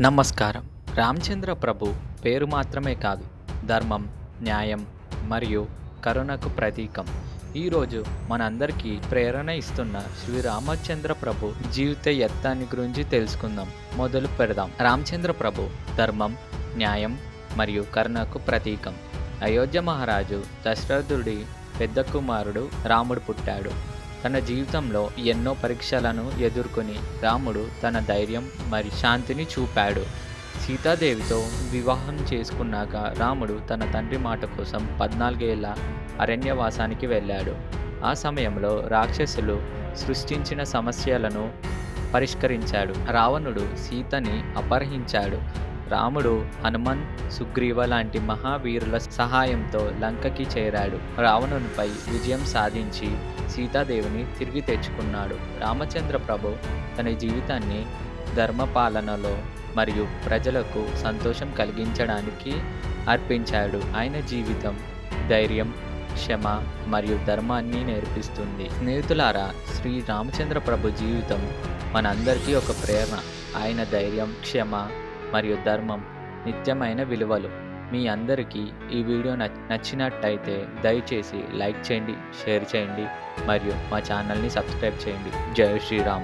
నమస్కారం. రామచంద్ర ప్రభు పేరు మాత్రమే కాదు ధర్మం న్యాయం మరియు కరుణకు ప్రతీకం. ఈరోజు మనందరికీ ప్రేరణ ఇస్తున్న శ్రీ రామచంద్ర ప్రభు జీవిత యత్నాన్ని గురించి తెలుసుకుందాం. మొదలు పెడదాం. రామచంద్ర ప్రభు ధర్మం న్యాయం మరియు కరుణకు ప్రతీకం. అయోధ్య మహారాజు దశరథుడి పెద్ద కుమారుడు రాముడు పుట్టాడు. తన జీవితంలో ఎన్నో పరీక్షలను ఎదుర్కొని రాముడు తన ధైర్యం మరి శాంతిని చూపాడు. సీతాదేవితో వివాహం చేసుకున్నాక రాముడు తన తండ్రి మాట కోసం పద్నాలుగేళ్ళ అరణ్యవాసానికి వెళ్ళాడు. ఆ సమయంలో రాక్షసులు సృష్టించిన సమస్యలను పరిష్కరించాడు. రావణుడు సీతని అపహరించాడు. రాముడు హనుమన్ సుగ్రీవ లాంటి మహావీరుల సహాయంతో లంకకి చేరాడు. రావణునిపై విజయం సాధించి సీతాదేవిని తిరిగి తెచ్చుకున్నాడు. రామచంద్ర ప్రభు తన జీవితాన్ని ధర్మపాలనలో మరియు ప్రజలకు సంతోషం కలిగించడానికి అర్పించాడు. ఆయన జీవితం ధైర్యం క్షమ మరియు ధర్మాన్ని నేర్పిస్తుంది. స్నేహితులారా శ్రీ రామచంద్ర ప్రభు జీవితం మనందరికీ ఒక ప్రేరణ. ఆయన ధైర్యం క్షమ మరియు ధర్మం నిత్యమైన విలువలు. మీ అందరికీ ఈ వీడియో నచ్చినట్టయితే దయచేసి లైక్ చేయండి షేర్ చేయండి మరియు మా ఛానల్ని సబ్స్క్రైబ్ చేయండి. జై శ్రీరామ్.